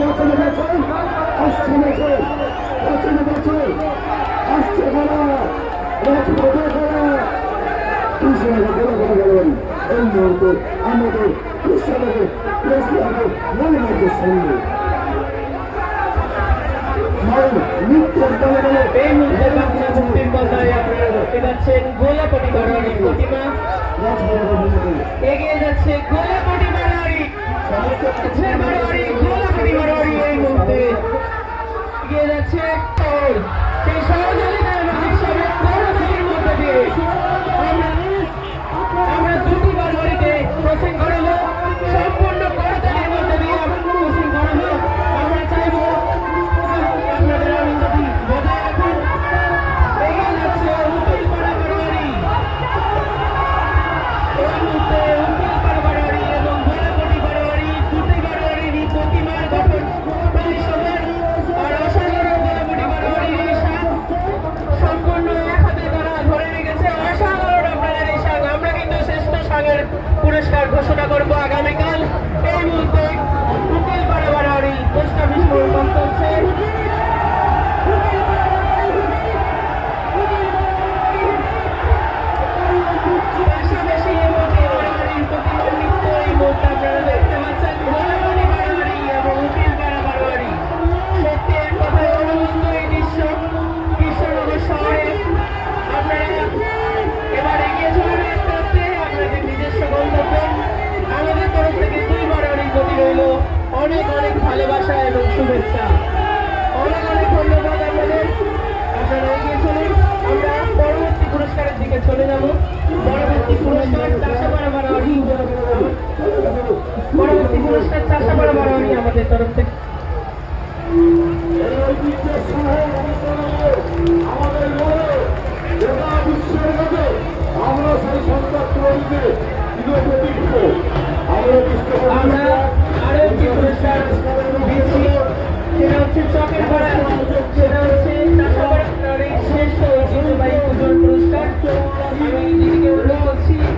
পছন্দ বছর আসছে বছর পছন্দ বছর আসছে খেলা রাজপথে বলে। বলে এই মুহূর্তে আমাদের কৃষ্ণকে কৃষ্ণকে মহিলাদের সঙ্গে। নৃত্যের দলে দলে এই মুহূর্তে বাংলা আপনারা দেখতে পাচ্ছেন গোলাপটি বারোয়ারির প্রতিমা। এগিয়ে যাচ্ছে গোলাপটি বারোয়ারি এগিয়ে যাচ্ছে সেই সহযোগিতা পুরস্কার ঘোষণা করব আগামীকাল। এই মুহূর্তে উকিল পাড়া বারোয়ারি পোস্ট অফিস শুভেচ্ছা। অনেক অনেক ধন্যবাদ আপনাদের। আপনারা এগিয়ে চলুন। আমরা পরবর্তী পুরস্কারের দিকে চলে যাব। পরবর্তী পুরস্কার চাষা পরবর্তী পুরস্কার চাষা আমাদের তরফ থেকে। আমরা I need your you.